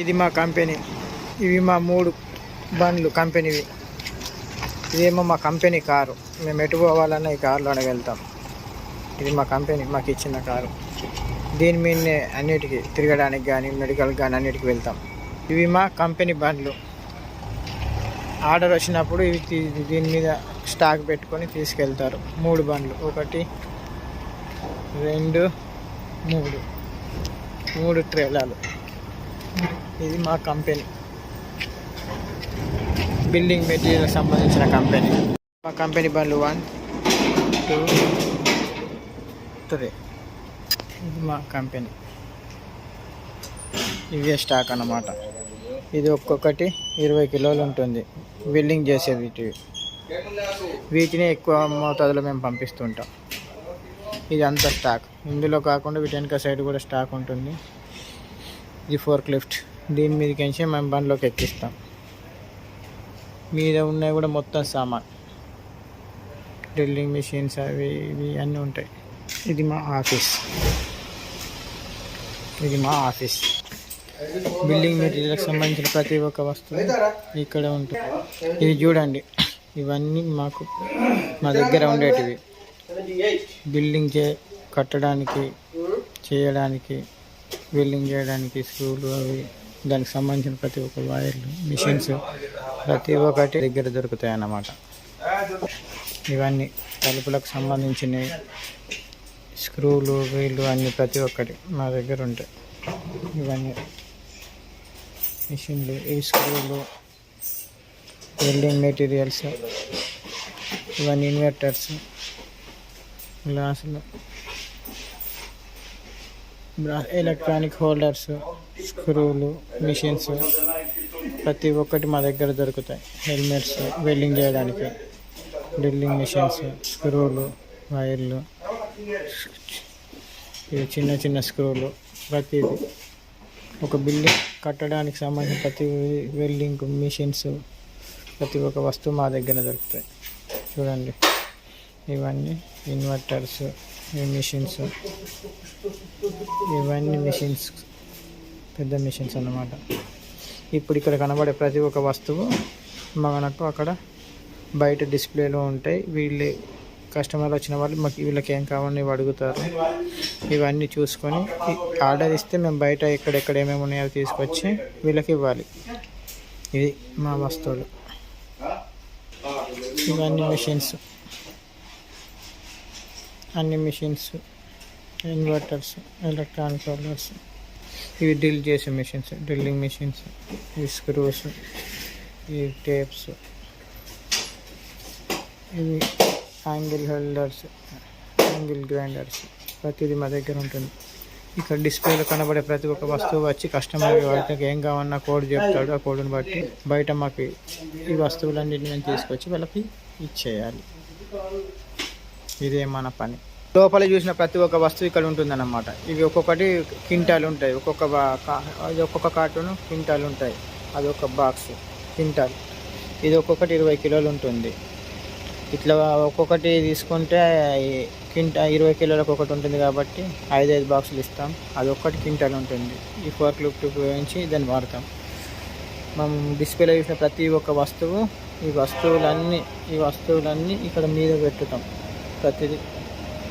ఇది మా కంపెనీ. ఇవి మా మూడు బండ్లు కంపెనీవి. ఇదేమో మా కంపెనీ కారు. మేము ఎటు పోవాలన్నా ఈ కారులోనే వెళ్తాం. ఇది మా కంపెనీ మాకు ఇచ్చిన కారు. దీని మీదనే అన్నిటికీ తిరగడానికి కానీ మెడికల్ కానీ అన్నిటికీ వెళ్తాం. ఇవి మా కంపెనీ బండ్లు. ఆర్డర్ వచ్చినప్పుడు ఇవి దీని మీద స్టాక్ పెట్టుకొని తీసుకెళ్తారు. మూడు బండ్లు. ఒకటి రెండు మూడు. మూడు ట్రేలాలు ఇది మా కంపెనీ. బిల్డింగ్ మెటీరియల్ సంబంధించిన కంపెనీ. మా కంపెనీ బండ్లు వన్ టూ త్రీ. ఇది మా కంపెనీ. ఇవే స్టాక్ అన్నమాట. ఇది ఒక్కొక్కటి ఇరవై కిలోలు ఉంటుంది. బిల్డింగ్ చేసేది వీటివి వీటిని ఎక్కువ మోతాదులో మేము పంపిస్తుంటాం. ఇది అంత స్టాక్. ఇందులో కాకుండా వీటి వెనక సైడ్ కూడా స్టాక్ ఉంటుంది. ఇది ఫోర్క్ లిఫ్ట్ దీని మీదకించి మేము బండ్లోకి ఎక్కిస్తాం. మీద ఉన్నాయి కూడా మొత్తం సామాన్. డ్రిల్లింగ్ మిషన్స్ అవి ఇవి అన్నీ ఉంటాయి. ఇది మా ఆఫీస్. ఇది మా ఆఫీస్. బిల్డింగ్ మెటీరియల్కి సంబంధించిన ప్రతి ఒక్క వస్తువు ఇక్కడ ఉంటుంది. ఇది చూడండి. ఇవన్నీ మాకు మా దగ్గర ఉండేటివి. బిల్డింగ్ చే కట్టడానికి చేయడానికి వెల్డింగ్ చేయడానికి స్క్రూలు అవి దానికి సంబంధించిన ప్రతి ఒక్క వైర్లు మిషన్స్ ప్రతి ఒక్కటి దగ్గర దొరుకుతాయి అన్నమాట ఇవన్నీ తలుపులకు సంబంధించినవి స్క్రూలు వీళ్ళు అన్ని ప్రతి ఒక్కటి మా దగ్గర ఉంటాయి. ఇవన్నీ మిషన్లు ఈ స్క్రూలు వెల్డింగ్ మెటీరియల్స్ ఇవన్నీ ఇన్వర్టర్స్ గ్లాసులు. ఎలక్ట్రానిక్ హోల్డర్స్ స్క్రూలు మిషన్స్ ప్రతి ఒక్కటి మా దగ్గర దొరుకుతాయి. హెల్మెట్స్ వెల్డింగ్ చేయడానికి. డ్రిల్లింగ్ మిషన్స్ స్క్రూలు వైర్లు ఇవి చిన్న చిన్న స్క్రూలు ప్రతిది. ఒక బిల్డింగ్ కట్టడానికి సంబంధించిన ప్రతి వెల్డింగ్ మిషన్స్ ప్రతి ఒక్క వస్తువు మా దగ్గర దొరుకుతాయి. చూడండి. ఇవన్నీ ఇన్వర్టర్స్ ఈ మిషన్స్ ఇవన్నీ మిషన్స్ పెద్ద మిషన్స్ అన్నమాట. ఇప్పుడు ఇక్కడ కనబడే ప్రతి ఒక్క వస్తువు మనకు అక్కడ బయట డిస్ప్లేలో ఉంటాయి. వీళ్ళే కస్టమర్లు వచ్చిన వాళ్ళు మాకు వీళ్ళకి ఏం కావాలని అడుగుతారు. ఇవన్నీ చూసుకొని ఆర్డర్ ఇస్తే మేము బయట ఎక్కడెక్కడ ఏమేమి ఉన్నాయో తీసుకొచ్చి వీళ్ళకి ఇవ్వాలి. ఇది మా వస్తువులు. ఇవన్నీ మిషన్స్ అన్ని మిషన్స్ ఇన్వర్టర్స్ ఎలక్ట్రానిక్ రోలర్స్ ఇవి డ్రిల్ చేసే మిషన్స్ డ్రిల్లింగ్ మిషన్స్ ఈ స్క్రూస్ ఈ టేప్స్ ఇవి యాంగిల్ హోల్డర్స్ యాంగిల్ గ్రైండర్స్ ప్రతిదీ మా దగ్గర ఉంటుంది. ఇక్కడ డిస్ప్లేలో కనబడే ప్రతి ఒక్క వస్తువు వచ్చి కస్టమర్ వాళ్ళకి ఏం కావాలన్నా కోడ్ చెప్తాడు. ఆ కోడ్ని బట్టి బయట మాకు ఈ వస్తువులన్నింటినీ మేము తీసుకొచ్చి వాళ్ళకి ఇచ్చేయాలి. ఇదే మన పని. లోపల చూసిన ప్రతి ఒక్క వస్తువు ఇక్కడ ఉంటుందన్నమాట. ఇవి ఒక్కొక్కటి క్వింటాలు ఉంటాయి. ఒక్కొక్క అది ఒక్కొక్క కార్టూన్ క్వింటాలు ఉంటాయి. అది ఒక బాక్స్ క్వింటాల్. ఇది ఒక్కొక్కటి ఇరవై కిలోలు ఉంటుంది. ఇట్లా ఒక్కొక్కటి తీసుకుంటే క్వింటా ఇరవై కిలోలకు ఒకటి ఉంటుంది కాబట్టి ఐదు ఐదు బాక్సులు ఇస్తాం. అది ఒక్కటి క్వింటాల్ ఉంటుంది. ఈ ఫోర్ లిఫ్ట్ ఉపయోగించి దాన్ని వాడతాం. మనం డిస్ప్లేలో చూసిన ప్రతి ఒక్క వస్తువు ఈ వస్తువులన్నీ ఈ వస్తువులన్నీ ఇక్కడ మీద పెట్టుతాం. ప్రతిదీ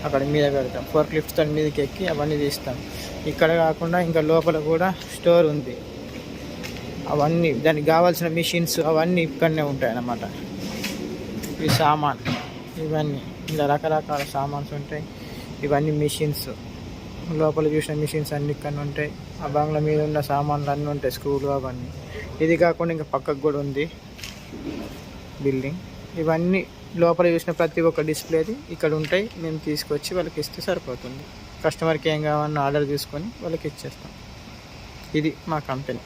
అక్కడ మీద పెడతాం. ఫోర్ క్లిఫ్ట్స్ దాని మీదకి ఎక్కి అవన్నీ తీస్తాం. ఇక్కడ కాకుండా ఇంకా లోపల కూడా స్టోర్ ఉంది. అవన్నీ దానికి కావాల్సిన మిషన్స్ అవన్నీ ఇక్కడనే ఉంటాయి అన్నమాట ఈ సామాన్ ఇవన్నీ ఇలా రకరకాల సామాన్స్ ఉంటాయి. ఇవన్నీ మిషన్స్. లోపల చూసిన మిషన్స్ అన్ని ఇక్కడ ఉంటాయి. ఆ బంగ్లా మీద ఉన్న సామాన్లు అన్నీ ఉంటాయి స్క్రూలు అవన్నీ. ఇది కాకుండా ఇంకా పక్కకు కూడా ఉంది బిల్డింగ్. ఇవన్నీ లోపల చూసిన ప్రతి ఒక్క డిస్ప్లేది ఇక్కడ ఉంటాయి. మేము తీసుకొచ్చి వాళ్ళకి ఇస్తే సరిపోతుంది. కస్టమర్కి ఏం కావాలన్నా ఆర్డర్ తీసుకొని వాళ్ళకి ఇచ్చేస్తాం. ఇది మా కంపెనీ.